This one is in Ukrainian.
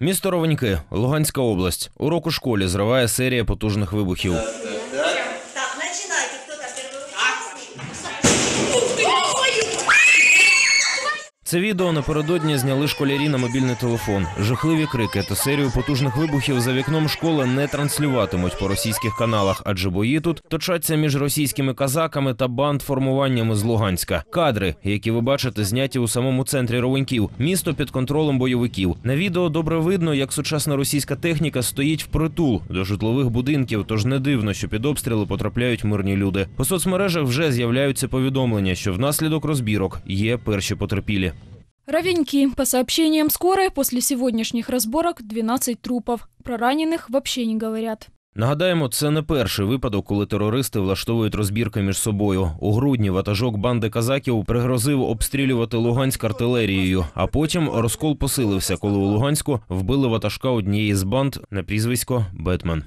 Місто Ровеньки, Луганська область. Урок у школі зриває серія потужних вибухів. Це відео напередодні зняли школярі на мобільний телефон. Жахливі крики та серію потужних вибухів за вікном школи не транслюватимуть по російських каналах, адже бої тут точаться між російськими казаками та бандформуваннями з Луганська. Кадри, які ви бачите, зняті у самому центрі Ровеньків, місто під контролем бойовиків. На відео добре видно, як сучасна російська техніка стоїть впритул до житлових будинків. Тож не дивно, що під обстріли потрапляють мирні люди. По соцмережах вже з'являються повідомлення, що внаслідок розбірок є перші потерпілі. Ровеньки. По сообщениям скорой, после сегодняшних разборок 12 трупов. Про раненых вообще не говорят. Нагадаємо, це не перший випадок, коли терористи влаштовують розбірки між собою. У грудні ватажок банди казаків пригрозив обстрілювати Луганськ артилерією. А потім розкол посилився, коли у Луганську вбили ватажка однієї з банд на прізвисько Бетмен.